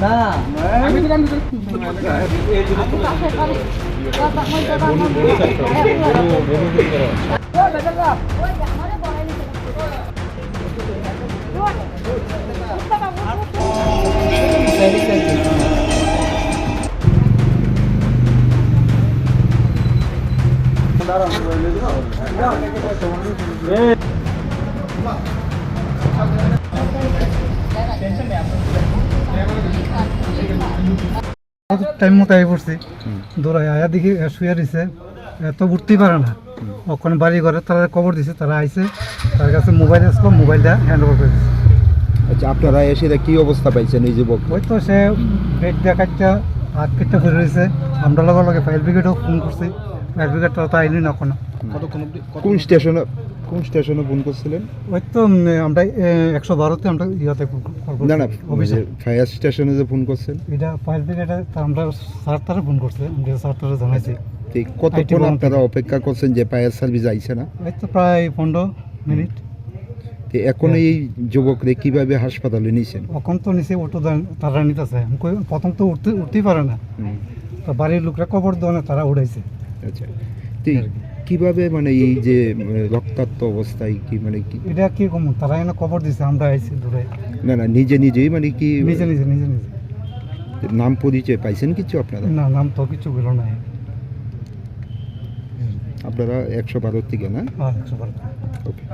না টাইম মতো আই পড়ছি। দৌড়াই আয়া দেখি শুয়ে দিছে এত উঠতেই পারে না। ওখানে বাড়ি ঘরে তারা খবর দিছে তারা আইছে। তার কাছে মোবাইল আসলো মোবাইলটা হ্যান্ড ওভার করে দিছে। আচ্ছা আপনারা এসে কি অবস্থা পাইছেন এই যুবক? ওই তো সে বেড দেখাচ্ছা হাত কেটে ফিরে রয়েছে আমরা লগে লগে ফায়ার ব্রিগেডও ফোন করছি। ফায়ার ব্রিগেড তো আইনি না কোনো কোন স্টেশনে কোন স্টেশনে ফোন করছিলেন? ওই তো আমরা একশো বারোতে আমরা ইয়াতে না না ফায়ার স্টেশনে যে ফোন করছেন? এটা ফায়ার ব্রিগেডে আমরা স্যার তারা ফোন করছে আমরা স্যার তারা জানাইছি। ঠিক কতক্ষণ আপনারা অপেক্ষা করছেন যে ফায়ার সার্ভিস আইছে না? এই তো প্রায় পনেরো মিনিট। এখন এই যুবকরে কীভাবে হাসপাতালে নিয়েছেন এখন তো নিচে অটো তারা নিতেছে। প্রথম তো উঠতে উঠতেই পারে না। তো বাড়ির লোকরা কবর দেওয়া তারা উঠাইছে আচ্ছা। তো কীভাবে মানে এই যে রক্তাক্ত অবস্থায় কি মানে কি? এটা কি কম? তারা এনে কবর দিছে আমরা আইছি দূরে। না না নিজে নিজেই মানে কি নিজে নিজে নিজে নিজে। নাম পরিচয় পাইছেন কিছু আপনারা? না নাম তো কিছু গেল না আপনারা একশো বারো থেকে না? হ্যাঁ একশো বার। ওকে